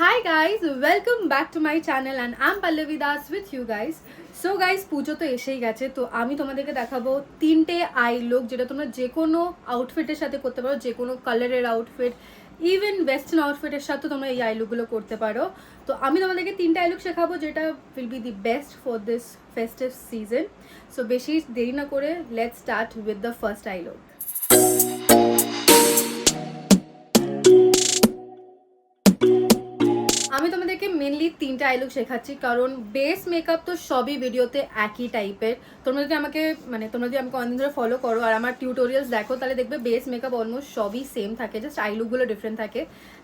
Hi guys, welcome back to my channel and I'm Pallavi Das with you guys. So guys Puja তো এসেই গেছে তো আমি তোমাদেরকে দেখাবো তিনটে আই লুক যেটা তোমরা যে কোনো আউটফিটের সাথে করতে পারো যে কোনো কালারের আউটফিট ইভেন ওয়েস্টার্ন আউটফিটের সাথে তোমরা এই আই লুকগুলো করতে পারো। তো আমি তোমাদেরকে তিনটে আই লুক শেখাবো যেটা will be the best for this festive season so বেশি দেরি না করে let start with the first eye look আমি তোমাদেরকে মেনলি তিনটা আই লুক শেখাচ্ছি, কারণ বেস মেকআপ তো সবই ভিডিওতে একই টাইপের তোমরা যদি আমাকে মানে তোমরা যদি আমাকে অনেকদিন ধরে ফলো করো আর আমার টিউটোরিয়ালস দেখো, তাহলে দেখবে বেস মেকআপ অলমোস্ট সবই সেম থাকে জাস্ট আই লুকগুলো ডিফারেন্ট থাকে।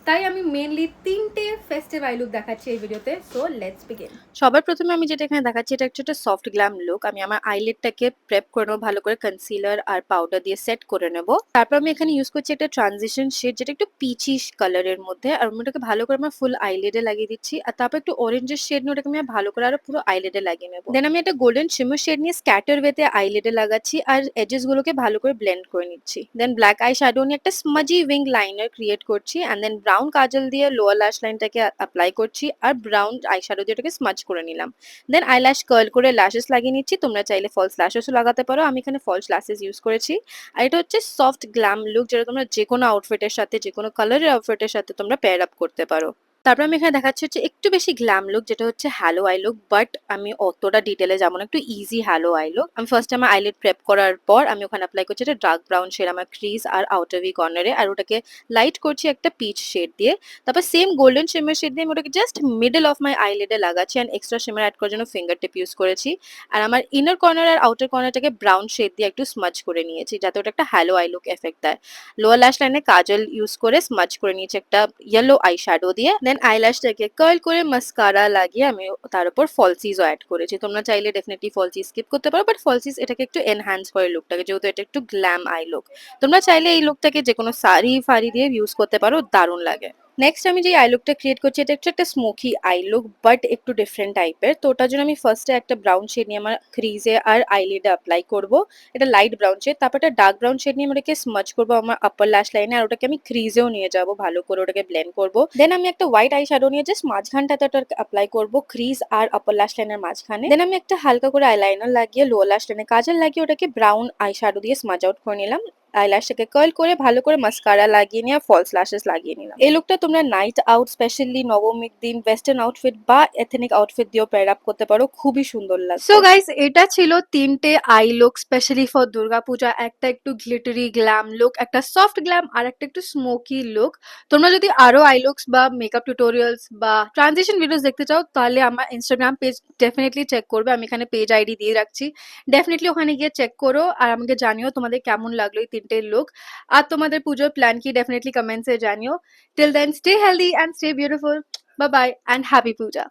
তাই আমি মেনলি তিনটে ফেস্টিভ আই লুক দেখাচ্ছি এই ভিডিওতে সো লেটস বিগিন সবার প্রথমে আমি যেটা এখানে দেখাচ্ছি, এটা একটা সফট গ্ল্যাম লুক আমি আমার আইলেটটাকে প্রেপ করে নেব, ভালো করে কনসিলার আর পাউডার দিয়ে সেট করে নেব। তারপর আমি এখানে ইউজ করছি একটা ট্রানজিশন শেড যেটা একটু পিচিশ কালারের মধ্যে, আর ওটাকে ভালো করে আমার ফুল আইলেটে লাগিয়ে দিচ্ছি। আর তারপর একটু অরেঞ্জের শেড নিয়ে ওটাকে আমি ভালো করে আরও পুরো আইলেটে লাগিয়ে নেব। দেন আমি একটা গোল্ডেন শিমর শেড নিয়ে স্ক্যাটার ওয়েতে আইলেটে লাগাচ্ছি আর এজেস গুলোকে ভালো করে ব্লেন্ড করে নিচ্ছি। দেন ব্ল্যাক আই শ্যাডো নিয়ে একটা স্মাজি উইং লাইনার ক্রিয়েট করছি অ্যান্ড দেন ব্রাউন কাজল দিয়ে লোয়ার ল্যাশ লাইনটাকে অ্যাপ্লাই করছি আর ব্রাউন আই শ্যাডো দিয়ে ওটাকে স্মাজ করে নিলাম। দেন আইল্যাশ কার্ল করে ল্যাশেস লাগিয়ে নিচ্ছি। তোমরা চাইলে ফলস ল্যাশেসও লাগাতে পারো। আমি এখানে ফলস ল্যাশেস ইউজ করেছি। আর এটা হচ্ছে সফট গ্ল্যাম লুক যেটা তোমরা যে কোনো আউটফিটের সাথে যে কোনো কালারের আউটফিটের সাথে তোমরা পেয়ার আপ করতে পারো। তারপর আমি এখানে দেখাচ্ছি হচ্ছে একটু বেশি গ্ল্যাম লুক যেটা হচ্ছে হ্যালো আই লুক বাট আমি অতটা ডিটেলে যাব না। একটু ইজি হ্যালো আই লুক আমি ফার্স্ট আমার আইলেট প্রেপ করার পর আমি ওখানে অ্যাপ্লাই করছি একটা ডার্ক ব্রাউন শেড আমার ক্রিজ আর আউটার ভি কর্নারে আর ওটাকে লাইট করছি একটা পিচ শেড দিয়ে। তারপর সেম গোল্ডেন শিমার শেড দিয়ে আমি ওটাকে জাস্ট মিডল অফ মাই আইলেটে লাগাচ্ছি অ্যান্ড এক্সট্রা শিমার অ্যাড করার জন্য ফিঙ্গার টিপ ইউজ করেছি। আর আমার ইনার কর্নার আর আউটার কর্নারটাকে ব্রাউন শেড দিয়ে একটু স্মাচ করে নিয়েছি, যাতে ওটা একটা হ্যালো আই লুক এফেক্ট দেয়। লোয়ার ল্যাশ লাইনে কাজল ইউজ করে স্মাচ করে নিয়েছি একটা ইয়েলো আই শ্যাডো দিয়ে। দেন আইল্যাশটাকে কার্ল করে মাস্কারা লাগিয়ে আমি তার উপর ফলসিজও অ্যাড করেছি। তোমরা চাইলে ডেফিনেটলি ফলসিজ স্কিপ করতে পারো বাট ফলসিজ এটাকে একটু এনহ্যান্স করে লুকটাকে যেহেতু এটা একটু গ্ল্যাম আই লুক তোমরা চাইলে এই লুকটাকে যে কোনো শাড়ি ফাড়ি দিয়ে ইউজ করতে পারো, দারুণ লাগে। নেক্সট আমি যে আই লুকটা ক্রিয়েট করছি, এটা একটু একটা স্মোকি আই লুক বাট একটু ডিফারেন্ট টাইপের তো ওটার জন্য আমি ফার্স্টে একটা ব্রাউন শেড নিয়ে আমার ক্রিজে আর আইলিডে অ্যাপ্লাই করব। এটা লাইট ব্রাউন শেড তারপর একটা ডার্ক ব্রাউন শেড নিয়ে ওটাকে স্মাচ করব আমার আপার ল্যাশ লাইনে আর ওটাকে আমি ক্রিজেও নিয়ে যাব, ভালো করে ওটাকে ব্লেন্ড করব। দেন আমি একটা হোয়াইট আই শ্যাডো নিয়ে জাস্ট মাঝখানটাতে ওটাকে অ্যাপ্লাই করব ক্রিজ আর আপার ল্যাশ লাইনের মাঝখানে। দেন আমি একটা হালকা করে আইলাইনার লাগিয়ে লোয়ার ল্যাশ লাইনে কাজল লাগিয়ে ওটাকে ব্রাউন আই শ্যাডো দিয়ে স্মাচ আউট করে নিলাম। আইল্যাশটাকে কার্ল করে ভালো করে মাস্কারা লাগিয়ে নিয়ে ফলস ল্যাশেস লাগিয়ে নিলাম। এই লুকটা তোমরা নাইট আউট স্পেশালি নবমীর দিন ওয়েস্টার্ন আউটফিট বা এথেনিক আউটফিট দিয়েও পেয়ার আপ করতে পারো। খুবই সুন্দর লাগে সো গাইস এটা ছিল তিনটে eye look specially for Durga Puja একটা একটু গ্লিটারি গ্ল্যাম লুক একটা সফট গ্ল্যাম আর একটা একটু স্মোকি লুক তোমরা যদি আরও আই লুকস বা মেকআপ টিউটোরিয়ালস বা ট্রানজিশন ভিডিওস দেখতে চাও, তাহলে আমার ইনস্টাগ্রাম পেজ ডেফিনেটলি চেক করবে। আমি এখানে পেজ আইডি দিয়ে রাখছি। ডেফিনেটলি ওখানে গিয়ে চেক করো, আর আমাকে জানিও তোমাদের কেমন লাগল এই তিনটে লুক আর তোমাদের পুজোর প্ল্যান কি ডেফিনেটলি কমেন্টসে জানিও till then stay healthy and stay beautiful bye bye and happy Puja